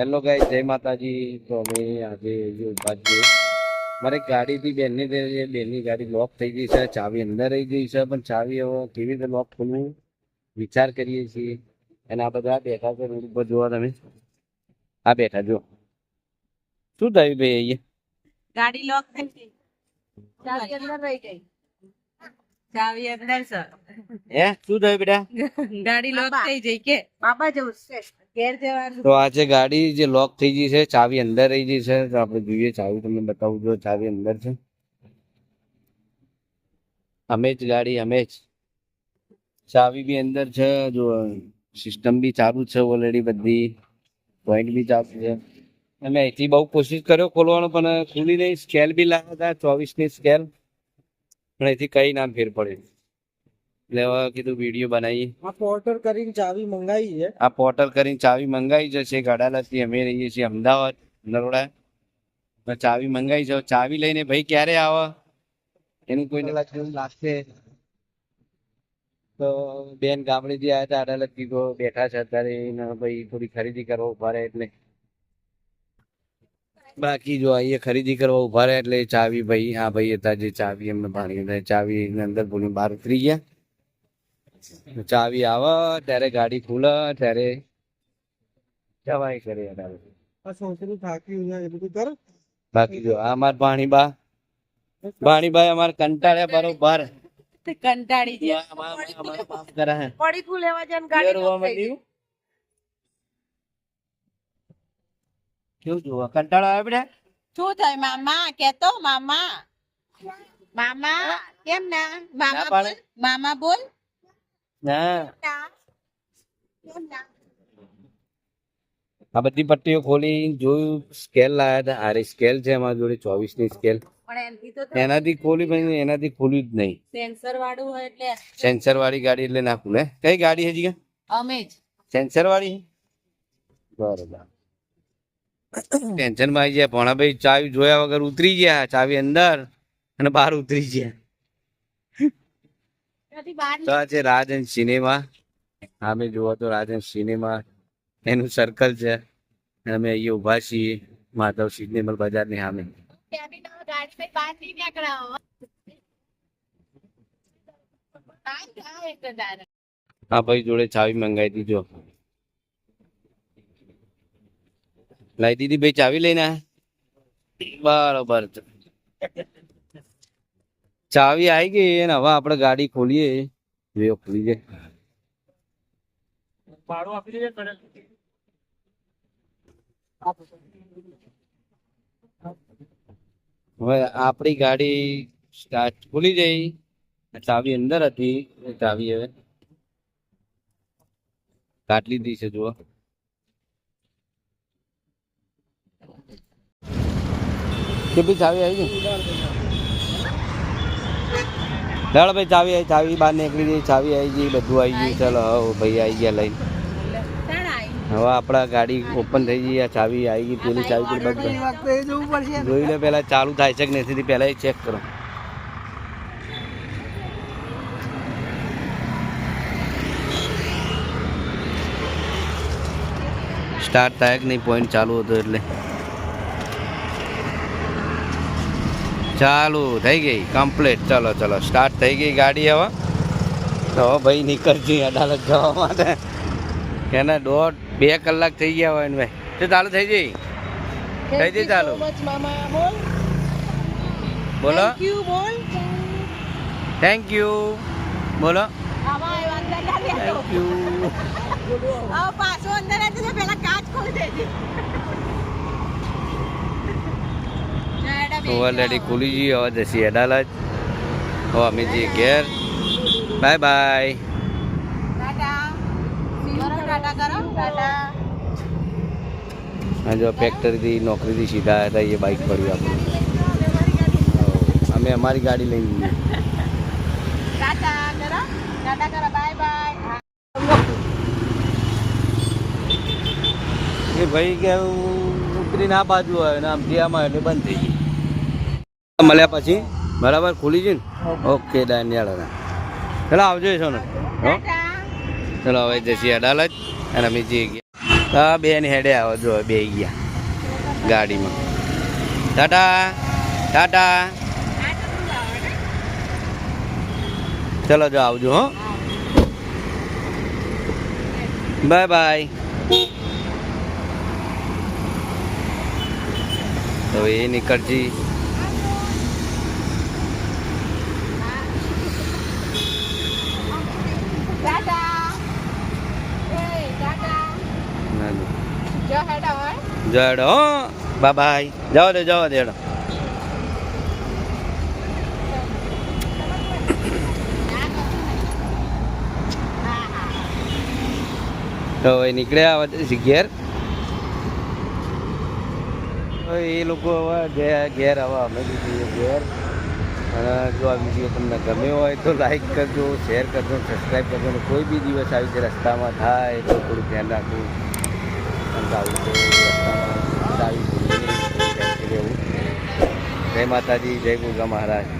Hello ગાઈ જય માતાજી. તો અમે આજે જે ઊભા છીએ મારે ગાડીથી બેનની બેનની ગાડી લોક થઈ ગઈ છે. ચાવી અંદર રહી ગઈ છે. પણ ચાવી હવે કેવી રીતે લોક ખોલવું વિચાર કરીએ છીએ. અને આ બધા બેઠા છે રોડ ઉપર. જોવા તમે. આ બેઠા જો. શું થયું ભાઈ અહીંયા? ગાડી લોક થઈ ગઈ. ચાવી અંદર રહી ગઈ. ચાવી અંદર છે હે? શું થયું બેટા? ગાડી લોક થઈ જઈ કે? બાબા જવું છે. તો આ છે ગાડી જે લોક થઈ ગઈ છે, ચાવી અંદર રહી ગઈ છે, તો આપણે જોઈએ, ચાવી તમને બતાવું જો ચાવી અંદર છે. અમે જ ગાડી અમે જ ચાવી બી અંદર છે, જો સિસ્ટમ બી ચાલુ છે ઓલરેડી બધી. પોઈન્ટ બી ચાલુ છે. અમે અહીંથી બહુ કોશિશ કર્યો ખોલવાનો, પણ ખુલી નહીં. સ્કેલ બી લાવ્યા હતા ચોવીસની સ્કેલ પણ અહીંથી કઈ ના ફેર પડે એટલે હવે કીધું વીડિયો બનાવીએ. આ પોર્ટર કરીને ચાવી મંગાવી છે. આ પોર્ટર કરીને ચાવી મંગાવી જશે ગડાલાથી અમે રહીએ છીએ અમદાવાદ નરોડા. ચાવી મંગાવી જાવ ચાવી લઈને ભાઈ ક્યારે આવે? એનું કોઈને લાગશે. તો બેન ગામડેથી આવ્યા હતા અડાલત કીધો બેઠા છે અત્યારે ભાઈ થોડી ખરીદી કરવા ઊભા રહે એટલે. બાકી જો અહીંયા ખરીદી કરવા ઊભા રહે એટલે ચાવી ભાઈ આ ભાઈ હતા જે ચાવી એમને પાણી ચાવી અંદર ભૂલી બહાર ઉતરી ગયા. ચાવી આવે ત્યારે ગાડી ખુલે ત્યારે જવાય કરે. બાકી જો આ અમાર પાણીબા પાણીભાઈ અમાર કંટાળ્યા બરોબર કંટાળી. પડી લેવા ગાડી. કેવું જોવા? આવે શું થાય મામા? કેતો મામા? મામા કેમ ના? મામા બોલ. મામા બોલ. આ બધી પટ્ટીઓ ખોલી જોયું સ્કેલ લાયા હતા. આરે સ્કેલ છે અમારી જોડે ચોવીસની સ્કેલ પણ એનથી એનાથી ખોલી પણ એનાથી ખોલ્યું જ નહીં. સેન્સર વાળું હોય એટલે સેન્સર વાળી ગાડી એટલે ના? ખુલે કઈ ગાડી હજી અમે જ. સેન્સર વાળી બરોબર. ટેન્શનમાં આવી જાય પણ ભાઈ ચાવી જોયા વગર ઉતરી ગયા ચાવી અંદર અને બહાર ઉતરી ગયા. તો આ છે રાજન સિનેમા. અમે જુઓ તો રાજન સિનેમા. એનું સર્કલ છે. અમે અહીંયા ઊભા છીએ માધવ સિનેમલ બજારની સામે. આ ભાઈ જોડે ચાવી મંગાવી દીધો લાવી દીધી ભાઈ ચાવી લઈને? બરોબર. ચાવી આવી ગઈ અને હવે આપણે ગાડી ખોલીએ. જો ખુલી જાય. ભાડું આપી દેજે કરે હવે આપણી ગાડી સ્ટાર્ટ ખુલી જઈ ચાવી અંદર હતી. ચાવી હવે કાઢ લીધી છે જુઓ. કેટલી ચાવી આવી ગઈ? ચાલો ભાઈ ચાવી આવી ચાવી બહાર નીકળી ગઈ ચાવી આવી ગઈ બધું આવી ગયું. ચાલો હવે ભાઈ આવી ગયા લઈને. હવે આપણા ગાડી ઓપન થઈ ગઈ આ ચાવી આવી ગઈ પેલી ચાવી પેલી બધું જોઈ લે પેલા ચાલુ થાય છે કે નથી પહેલાં ચેક કરો. સ્ટાર્ટ થાય કે નહીં પોઈન્ટ ચાલુ હતો એટલે. ચાલુ થઈ ગઈ કમ્પ્લીટ ચલો ચલો સ્ટાર્ટ થઈ ગઈ ગાડી હવે. તો ભાઈ નીકળજી અડાલત જવા માટે. એને દોઢ બે કલાક થઈ ગયા હોય ભાઈ. તો ચાલુ થઈ જઈ થઈ જઈ ચાલુ. બોલ. થેન્ક યુ બોલો. થેન્ક યુ પાછો અંદર પેલા કાચ ખોલી દેજે. બેસી ઓલરેડી. ખુલી ગઈ, હવે જશી અડાલત હવે અમે જઈએ ઘેર બાય બાય જો ફેક્ટરીથી નોકરીથી સીધા હતા, એ બાઇક પડ્યું આપણે અમે અમારી ગાડી bye bye. એ ભાઈ કે ઉપરી ના બાજુ આવે ને આમાં એટલે બંધ થઈ ગઈ મળ્યા પછી? બરાબર? ખુલી છે ને ઓકે ડાન યાર ચલો, આવજો છો ટાટા. ચલો, હવે જશી અડાલત અને અમે જઈ ગયા. હા બેન હેડે આવો, જો, બે ગયા ગાડીમાં. ટાટા ટાટા. ચલો, જો, આવજો, હો. Bye bye. તો એ નીકળજી ટાટા એ ટાટા જો હેડો હોય જડો બા બાય જવા દે, જવા દેડો તો એ નીકળ્યા હવે ઘેર. હવે એ લોકો હવે ઘેર હવે અમે જઈએ ઘેર. અને જો આ વીડિયો તમને ગમ્યો હોય તો લાઈક કરજો શેર કરજો સબસ્ક્રાઈબ કરજો. કોઈ બી દિવસ આવી રીતે રસ્તામાં થાય તો થોડું ધ્યાન રાખવું આવું તો રસ્તામાં ભૂલીને રહેવું જય માતાજી જય ગુર્ગા મહારાજ.